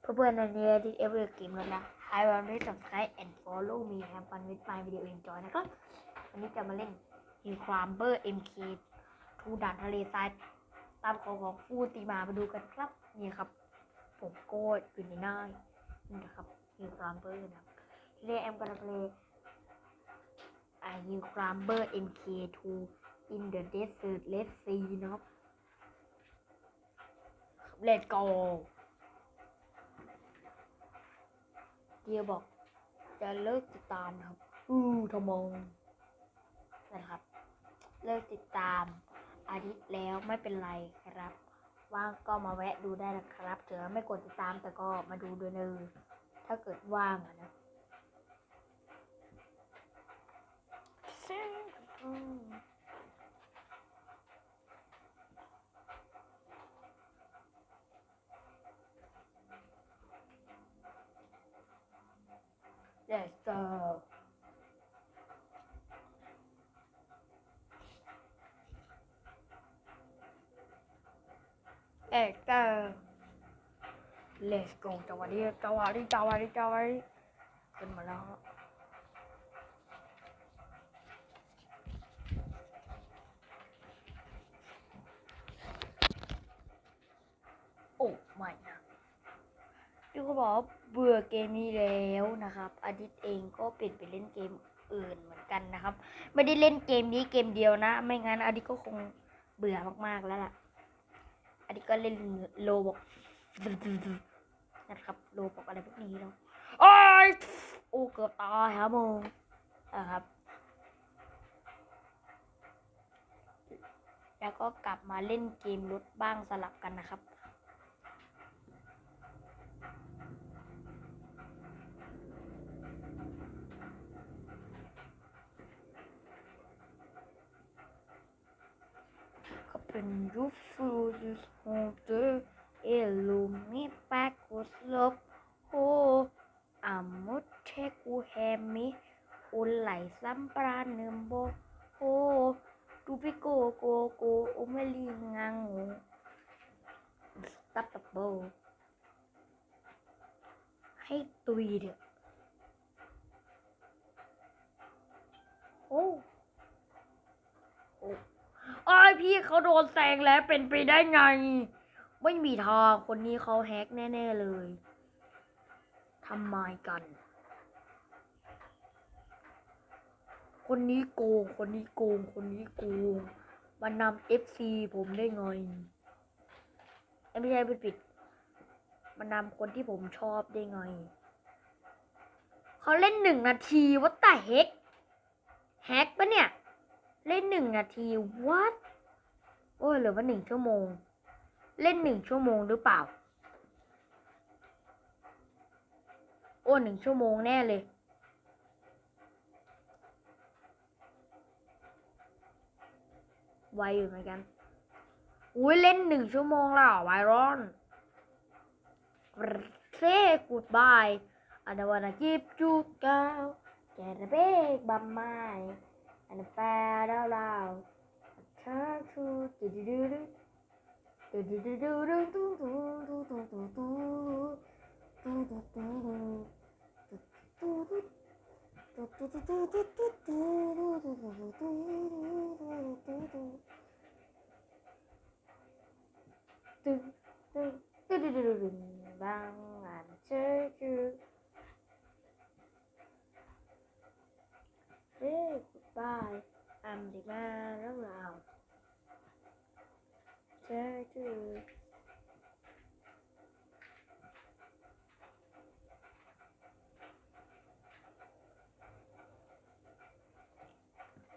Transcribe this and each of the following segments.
เพื่อนๆในนี้ this every game เลยนะ I want to subscribe and follow me have fun with my video enjoy นะครับวันนี้จะมาเล่นมีความเบอร์ MK ทูด่านทะเลทรายตามของของฟูตีมามาดูกันครับนี่ครับ ผมโก้อยู่ในหน้านี่นะครับฮิวคลามเบอร์นะครับเรียแอมกระเพลไอฮิวครามเบอร์ MK2 in the desert let's see นะครับ let's go เดียบอกจะเลิกติดตามนะครับอือทำไมนะครับ เลิกติดตาม อาทิตย์แล้วไม่เป็นไรครับ ว่างก็มาแวะดูได้นะครับถึงไม่กดติดตามแต่ก็มาดูด้วยเนอะถ้าเกิดว่างอะนะ Let's go เอกเตอร์ Let's go จังหวะนี้จังหวะนี้จังหวะนี้จังหวะนี้ขึ้นมาแล้วโอ้ไม่นะที่เขาบอก เบื่อเกมนี้แล้วนะครับอาทิตย์เองก็เปลี่ยนไปเล่นเกมอื่นเหมือนกันนะครับ ไม่ได้เล่นเกมนี้เกมเดียวนะ ไม่งั้นอาทิตย์ก็คงเบื่อมากๆแล้วล่ะอาทิตย์ก็เล่นโลบอกนะครับโลบอกอะไรพวกนี้แล้วโอ้ยโอ้เกือบตายครับโมนะครับแล้วก็กลับมาเล่นเกมรถบ้างสลับกันนะครับ open your frozen holder, illuminate backwards love. Oh, I'm not take who have me, or like some brand number. Oh, to be go, go, go, omeli ngang. Stop the bow. Hate to. Oh. อายพี่เขาโดนแซงแล้วเป็นไปได้ไง ไม่มีทางคนนี้เขาแฮกแน่ๆเลยทำไมกัน คนนี้โกง คนนี้โกง คนนี้โกงมันนำเอฟซีผมได้ไงไม่ใช่ผิดผิดมันนำคนที่ผมชอบได้ไง เขาเล่นหนึ่งนาทีวัตตาเฮกแฮกปะเนี่ย เล่นหนึ่งนาทีวัดโอ้ยหลือว่าหนึ่งชั่วโมง เล่นหนึ่งชั่วโมงหรือเปล่า โอ้หนึ่งชั่วโมงแน่เลย ไวอยู่เหมือนกัน อุ้ยเล่นหนึ่งชั่วโมงแล้วไวรอนเซ่กูดบายอันนั้นวันกีบจูกาวแกระเบกบัมไม้ and fat out loud. I turn to do do do do. Do do do do do do do do do do do. Do do do do. Do do do. Do do do do do do do do do do do do. Do do do do do do do. Bang and church you. I'm the man around. There too.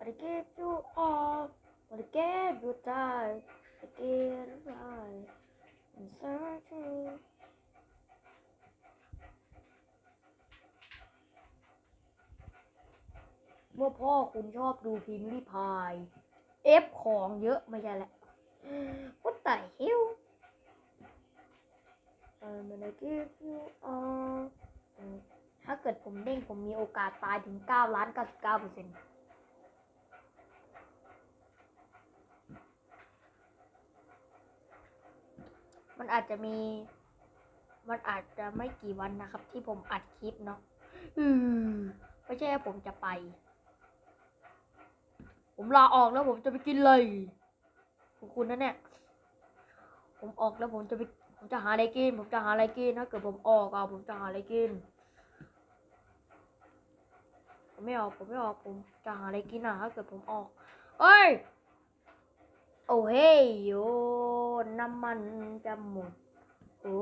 I give you all, but I give you time, I get you life, and search you. Searching. ว่าพ่อคุณชอบดูพิมพ์รีพาย เอฟของเยอะไม่ใช่แหละ What the hell I'm gonna give you all อืมถ้าเกิดผมเด้งผมมีโอกาสตายถึง9ล้าน99เปอร์เซ็นต์มันอาจจะมี มันอาจจะไม่กี่วันนะครับ ที่ผมอัดคลิปเนาะ อืม ไม่ใช่ว่าผมจะไป ผมลาออกแล้วผมจะไปกินเลยคุณคุณนะเนี่ย ผมออกแล้วผมจะไป ผมจะหาอะไรกิน ผมจะหาอะไรกิน ถ้าเกิดผมออกอะผมจะหาอะไรกิน ผมไม่ออก ผมไม่ออก ผมจะหาอะไรกินอะถ้าเกิดผมออก เอ้ย โอ้เฮ้ยโยน้ำมันจะหมด โอ้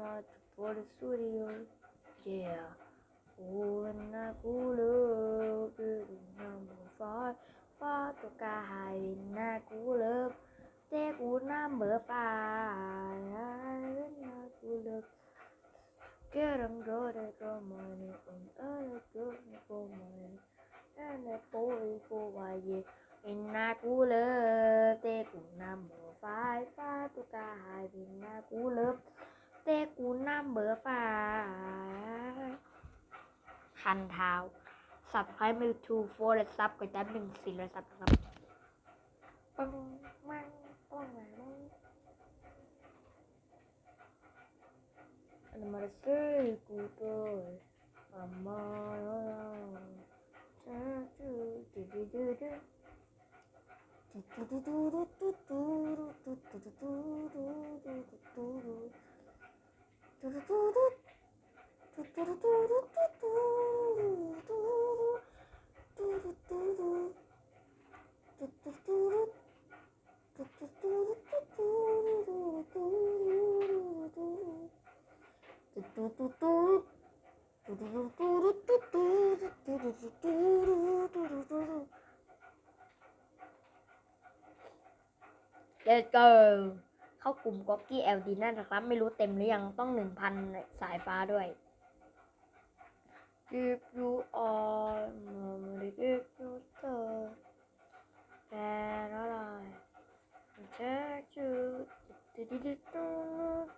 มาจาก for the studio yeah โอ้น่ากูเลยคือน้ำฟ้า Kuana kulu kuinang bufoi Phó tu ca hai vina kuluk Te kunam bepai Vina kuluk Kerang gode komoni Un ơ kumni komoni Ene poi kuwaye Vina kuluk Te bờ phai Phó tu ca hai vina kuluk Te bờ phai go go money and the boy go why yeah อินนากูเลิฟเตกูนำเบอร์ไฟฟ้าตุกาหายอินนากูเลิฟเตกูนำเบอร์ไฟคันเท้าสับไพมิวทูโฟร์และซับกับจับหนึ่งสี่และซับนะครับปังมังปังมังอันนั้นมาเซ่กูเกยอามาจ้าจูดูดูดูดู Let's go เข้ากลุ่มก๊อกกี้ LD นั่นนะครับ ไม่รู้เต็มหรือยังต้องหนึ่งพันสายฟ้าด้วย Düp ru armamri düp ru da Ben alay Tek yu Di di di du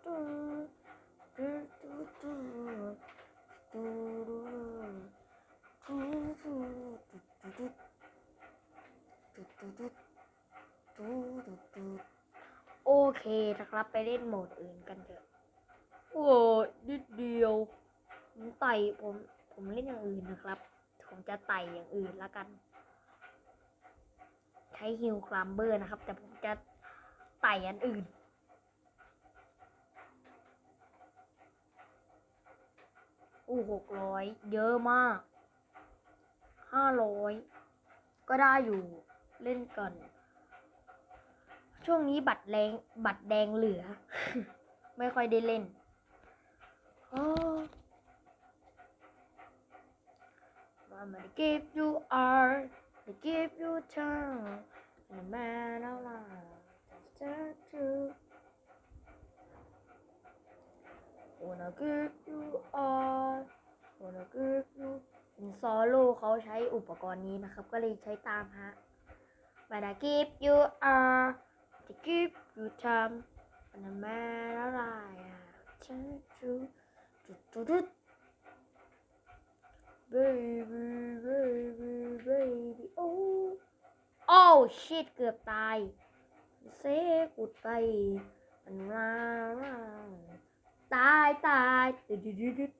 du Du du du Du du Du du du du Du du du Du du du โอเคนะครับไปเล่นโหมดอื่นกันเถอะ โอ้ยนิดเดียว ผมไต่ผม ผมเล่นอย่างอื่นนะครับ ผมจะไต่อย่างอื่นและกัน ใช้ฮิลคลัมเบอร์นะครับ แต่ผมจะไต่อันอื่น อู้หกร้อยเยอะมากห้าร้อยก็ได้อยู่เล่นก่อน ช่วงนี้บัตรแรงบัตรแดงเหลือ ไม่ค่อยได้เล่นโอ้ Mama they give you art they give you time and a man alive just to wanna give you art wanna give you ซอโลเขาใช้อุปกรณ์นี้นะครับ ก็เลยใช้ตามฮะ But I give you are to give you time and a man alive turn to do do do baby baby baby oh oh shit เกือบตายเซกุดไปมันมามาตายตายดึดดึดดึดดึด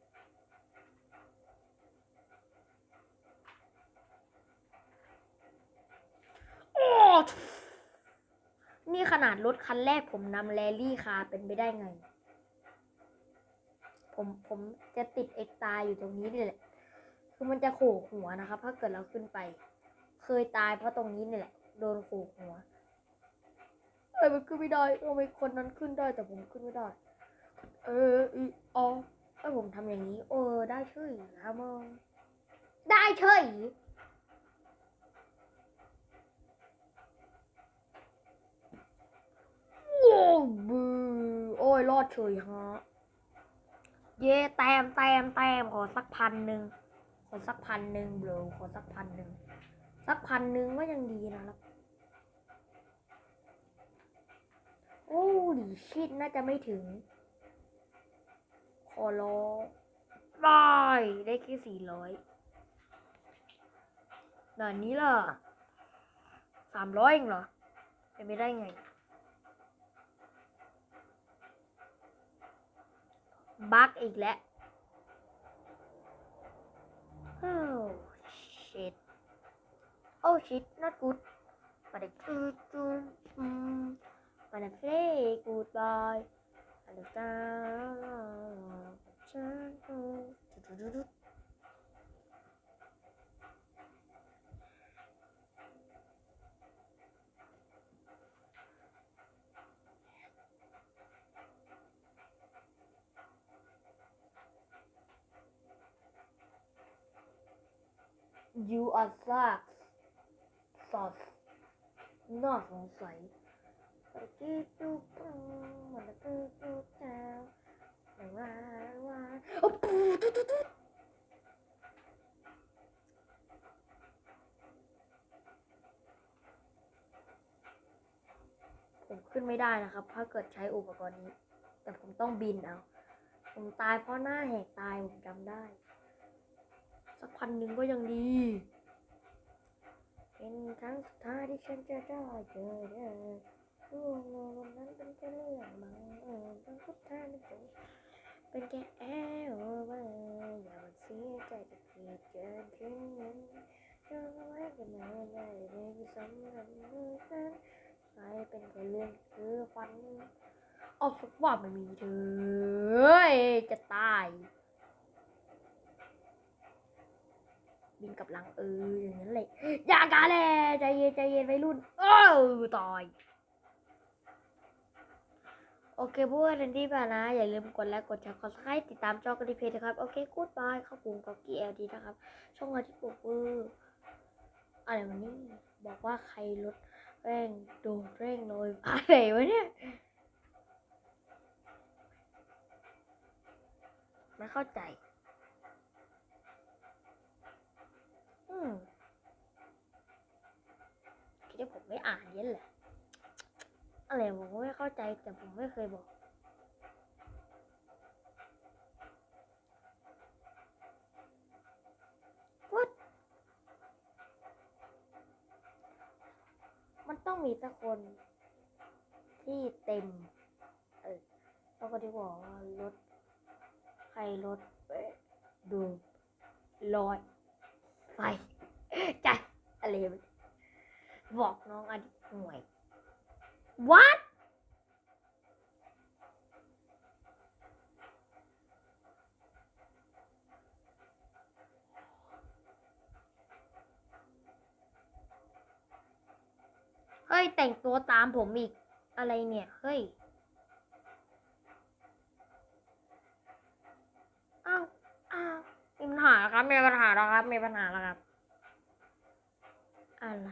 โอ้นี่ขนาดรถคันแรกผมนำแรลลี่คาร์เป็นไปได้ไง ผมผมจะติดเอ็กตายอยู่ตรงนี้นี่แหละ คือมันจะโขกหัวนะครับ ถ้าเกิดเราขึ้นไป เคยตายเพราะตรงนี้นี่แหละ โดนโขกหัวเอ้ยมันขึ้นไม่ได้ทำไมคนนั้นขึ้นได้แต่ผมขึ้นไม่ได้ เอออีอ๋อเอ้ยผมทำอย่างนี้ เออ ได้เฉยครับมึงได้เฉยโอ้บูโอ้ยรอดเฉยฮะ เย่แตมแตมแตมขอสักพันหนึ่ง อสักพันหนึ่งเบลขอสักพันหนึ่งสักพันหนึ่งก็ยังดีนะครับ โอ้ดีชิดน่าจะไม่ถึง ขอร้องบายได้แค่สี่ร้อยด่านนี้ล่ะสามร้อยเองเหรอไปไม่ได้ไง บักอีกแล้ว Oh shit Oh shit not good but I good to mm, but I play goodbye and the sound You are sucks. Sus. น่าสงสัยไปกีดูปูมันจะปูปูแก้วแต่ว่าว่าโอ้ปูตุ๊ตุ๊ตุ๊ผมขึ้นไม่ได้นะครับ ถ้าเกิดใช้อุปกรณ์นี้ แต่ผมต้องบินเอา ผมตายเพราะหน้าแหกตายผมจำได้ สักพันหนึ่งก็ยังดี เป็นครั้งสุดท้ายที่ฉันจะได้เจอเธอช่วงวันนั้นเป็นแค่เรื่องบังเอิญครั้งสุดท้ายที่ฉันเป็นแค่แอลเวอร์อย่ามาเสียใจกับที่เจอถึงนั้นเธอไว้กันมาได้เลยสำหรับมือนั้นกลายเป็นแค่เรื่องคือฝันเอาสักว่าไม่มีเธอจะตาย บินกับหลังเอออย่างนั้นเลยอย่ากาแลใจเย็นใจเย็นวัยรุ่นเออตายโอเคพวกเรนดี้ปานะ อย่าลืมกดไลค์กดแชร์กดซับสไครต์ติดตามจอกันดีเพจนะครับ โอเคกูดบายเข้าปุ่มกับกี้เอลดีนะครับ ช่องเราที่ปลูกเอออะไรวันนี้บอกว่าใครลดแร่งโดนแร่งโรยอะไรวะเนี่ยไม่เข้าใจ อืม คิดว่าผมไม่อ่านเยันแหละอะไรผมก็ไม่เข้าใจแต่ผมไม่เคยบอก What มันต้องมีสักคนที่เต็ม เออแล้วก็ที่บอกว่ารถใครรถไปดูลอย ไฟใจอะไรบอกน้องอดีตหน่วย what เฮ้ย แต่งตัวตามผมอีก อะไรเนี่ย เฮ้ย อ้าว อ้าว มีปัญหาแล้วครับ มีปัญหาแล้วครับ มีปัญหาแล้วครับ อะไร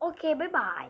โอเค บ๊ายบาย